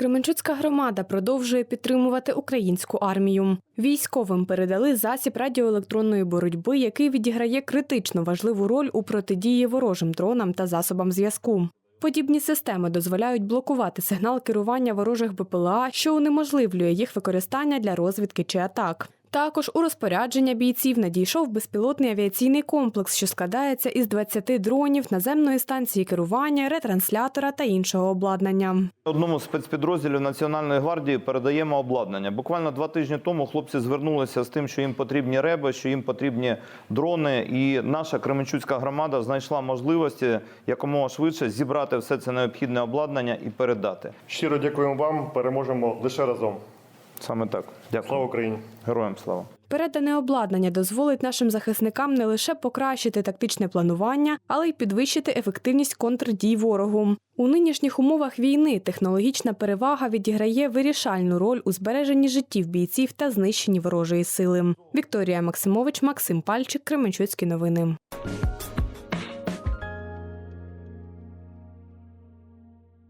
Кременчуцька громада продовжує підтримувати українську армію. Військовим передали засіб радіоелектронної боротьби, який відіграє критично важливу роль у протидії ворожим дронам та засобам зв'язку. Подібні системи дозволяють блокувати сигнал керування ворожих БПЛА, що унеможливлює їх використання для розвідки чи атак. Також у розпорядження бійців надійшов безпілотний авіаційний комплекс, що складається із 20 дронів, наземної станції керування, ретранслятора та іншого обладнання. Одному з спецпідрозділів Національної гвардії передаємо обладнання. Буквально два тижні тому хлопці звернулися з тим, що їм потрібні реби, що їм потрібні дрони. І наша Кременчуцька громада знайшла можливості якомога швидше зібрати все це необхідне обладнання і передати. Щиро дякуємо вам. Переможемо лише разом. Саме так. Дякую. Слава Україні! Героям слава. Передане обладнання дозволить нашим захисникам не лише покращити тактичне планування, але й підвищити ефективність контрдій ворогу. У нинішніх умовах війни технологічна перевага відіграє вирішальну роль у збереженні життів бійців та знищенні ворожої сили. Вікторія Максимович, Максим Пальчик, Кременчуцькі новини.